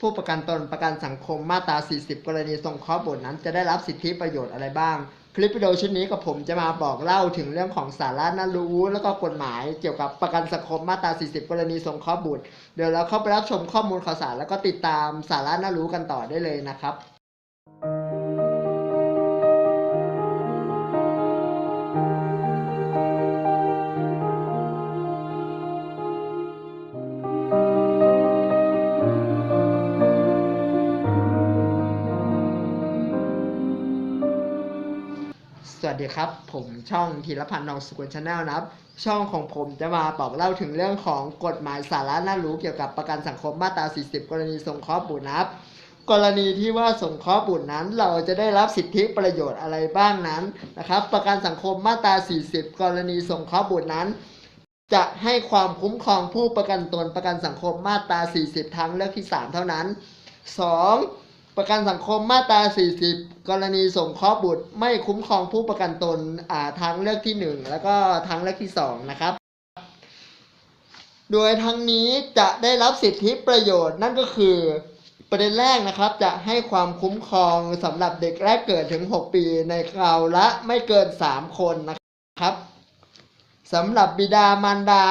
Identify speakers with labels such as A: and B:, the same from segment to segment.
A: ผู้ประกันตนประกันสังคมมาตรา 40 กรณีสงเคราะห์บุตรนั้น จะได้รับสิทธิประโยชน์อะไรบ้าง คลิปวิดีโอชุดนี้กับผมจะมาบอกเล่าถึงเรื่องของสาระน่ารู้ แล้วก็กฎหมายเกี่ยวกับประกันสังคมมาตรา 40 กรณีสงเคราะห์บุตร เดี๋ยวเราเข้าไปรับชมข้อมูลข่าวสารแล้วก็ติดตามสาระน่ารู้กันต่อได้เลยนะครับ วัสดีครับ ผมช่องธีรพันธ์นองสกุลชาแนลนะครับ ช่องของผมจะมาบอกเล่าถึงเรื่องของกฎหมายสาระน่ารู้เกี่ยวกับประกันสังคมมาตรา 40 กรณีสงเคราะห์บุตรนะครับ กรณีที่ว่าสงเคราะห์บุตรนั้น เราจะได้รับสิทธิประโยชน์อะไรบ้างนั้นนะครับ ประกันสังคมมาตรา 40 กรณีสงเคราะห์บุตรนั้น จะให้ความคุ้มครองผู้ประกันตนประกันสังคมมาตรา 40 ทางเลือกที่ 3 เท่านั้น 2. ประกันสังคมมาตรา 40 กรณีส่งคราะห์บุตรไม่คุ้มครองผู้ประกันตนอ่าทางเลือกที่ 1 แล้วก็ทางเลือกที่ 2 นะครับ โดยทั้งนี้จะได้รับสิทธิประโยชน์นั่นก็คือประเด็นแรกนะครับจะให้ความคุ้มครองสำหรับเด็กแรกเกิดถึง 6 ปีในคราวละไม่เกิน 3 คนนะครับสำหรับบิดามารดา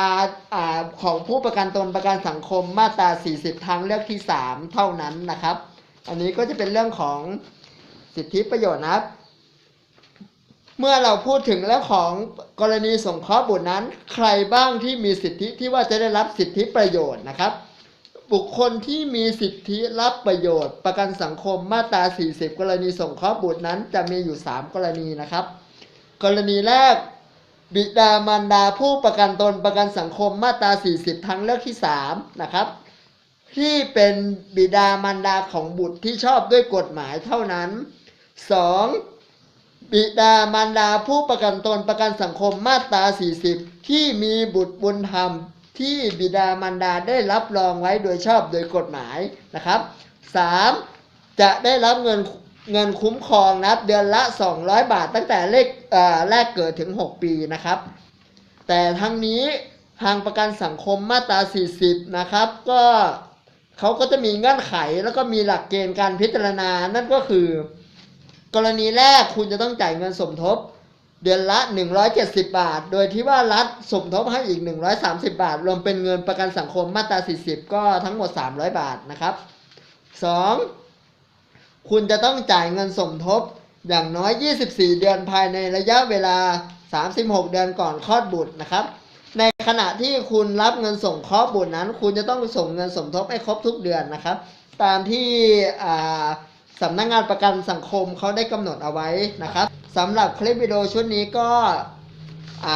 A: อาของผู้ประกันตนประกันสังคมมาตรา 40 ทางเลือกที่ 3 เท่านั้นนะครับ อันนี้ก็จะเป็นเรื่องของสิทธิประโยชน์นะครับ เมื่อเราพูดถึงเรื่องของกรณีสงเคราะห์บุตรนั้น ใครบ้างที่มีสิทธิที่ว่าจะได้รับสิทธิประโยชน์นะครับ บุคคลที่มีสิทธิรับประโยชน์ ประกันสังคมมาตรา 40 กรณีสงเคราะห์บุตรนั้น จะมีอยู่ 3 กรณีนะครับ กรณีแรกบิดามารดาผู้ประกันตนประกันสังคมมาตรา 40 ทางเลือกที่ 3 นะครับ ที่เป็นบิดามารดาของบุตรที่ชอบด้วยกฎหมายเท่านั้น 2. บิดามารดาผู้ประกันตนประกันสังคมมาตรา 40 ที่มีบุตรบุญธรรม ที่บิดามารดาได้รับรองไว้โดยชอบโดยกฎหมายนะครับ 3. จะได้รับเงินเงินคุ้มครองนับเดือนละ 200 บาทตั้งแต่เลขเอ่อแรกเกิดถึง 6 ปีนะครับ แต่ทั้งนี้ทางประกันสังคมมาตรา 40 นะครับ ก็ เขาก็จะมีเงื่อนไขแล้วก็มีหลักเกณฑ์การพิจารณา นั่นก็คือ กรณีแรกคุณจะต้องจ่ายเงินสมทบ เดือนละ 170 บาท โดยที่ว่ารัฐสมทบให้อีก 130 บาท รวมเป็นเงินประกันสังคมมาตรา 40 ก็ทั้งหมด 300 บาทนะครับ 2. คุณจะต้องจ่ายเงินสมทบอย่างน้อย 24 เดือนภายในระยะเวลา 36 เดือนก่อนคลอดบุตรนะครับ ในขณะที่คุณรับเงินส่งเคราะห์บุตรนั้น คุณจะต้องส่งเงินสมทบให้ครบทุกเดือนนะครับ ตามที่อ่าสำนักงานประกันสังคมเขาได้กำหนดเอาไว้นะครับสำหรับคลิปวิดีโอชุดนี้ก็อ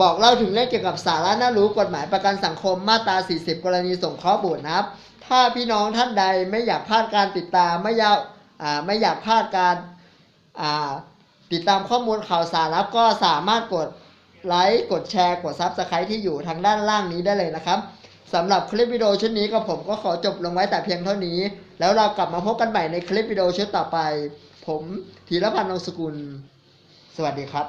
A: บอกเล่าถึงเรื่องเกี่ยวกับสาระน่ารู้กฎหมายประกันสังคมมาตรา 40 กรณีส่งเคราะห์บุตรนะครับ ถ้าพี่น้องท่านใดไม่อยากพลาดการติดตามไม่อยากไม่อยากพลาดการติดตามข้อมูลข่าวสารแล้วก็สามารถกด ไลค์กดแชร์กดซับสไครต์ที่อยู่ทางด้านล่างนี้ได้เลยนะครับสำหรับคลิปวิดีโอชุดนี้กับผมก็ขอจบลงไว้แต่เพียงเท่านี้ แล้วเรากลับมาพบกันใหม่ในคลิปวิดีโอชุดต่อไป ผมธีรพันธ์นงสกุล สวัสดีครับ